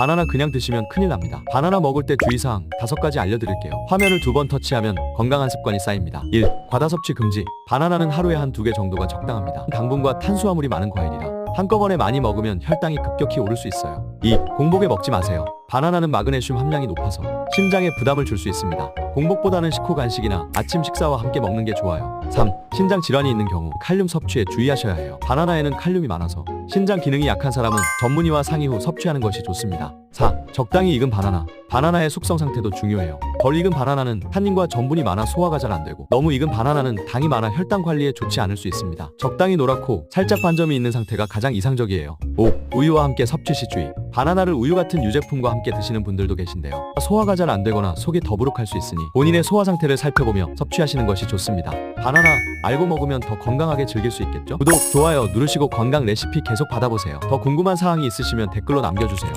바나나 그냥 드시면 큰일 납니다. 바나나 먹을 때 주의사항 다섯 가지 알려드릴게요. 화면을 두 번 터치하면 건강한 습관이 쌓입니다. 1. 과다 섭취 금지. 바나나는 하루에 한 두 개 정도가 적당합니다. 당분과 탄수화물이 많은 과일이라 한꺼번에 많이 먹으면 혈당이 급격히 오를 수 있어요. 2. 공복에 먹지 마세요. 바나나는 마그네슘 함량이 높아서 심장에 부담을 줄 수 있습니다. 공복보다는 식후 간식이나 아침 식사와 함께 먹는 게 좋아요. 3. 신장 질환이 있는 경우 칼륨 섭취에 주의하셔야 해요. 바나나에는 칼륨이 많아서 신장 기능이 약한 사람은 전문의와 상의 후 섭취하는 것이 좋습니다. 4. 적당히 익은 바나나. 바나나의 숙성 상태도 중요해요. 덜 익은 바나나는 탄닌과 전분이 많아 소화가 잘 안 되고 너무 익은 바나나는 당이 많아 혈당 관리에 좋지 않을 수 있습니다. 적당히 노랗고 살짝 반점이 있는 상태가 가장 이상적이에요. 5. 우유와 함께 섭취 시 주의. 바나나를 우유 같은 유제품과 함께 드시는 분들도 계신데요. 소화가 잘 안 되거나 속이 더부룩할 수 있으니 본인의 소화 상태를 살펴보며 섭취하시는 것이 좋습니다. 바나나 알고 먹으면 더 건강하게 즐길 수 있겠죠? 구독, 좋아요 누르시고 건강 레시피 계속 받아보세요. 더 궁금한 사항이 있으시면 댓글로 남겨주세요.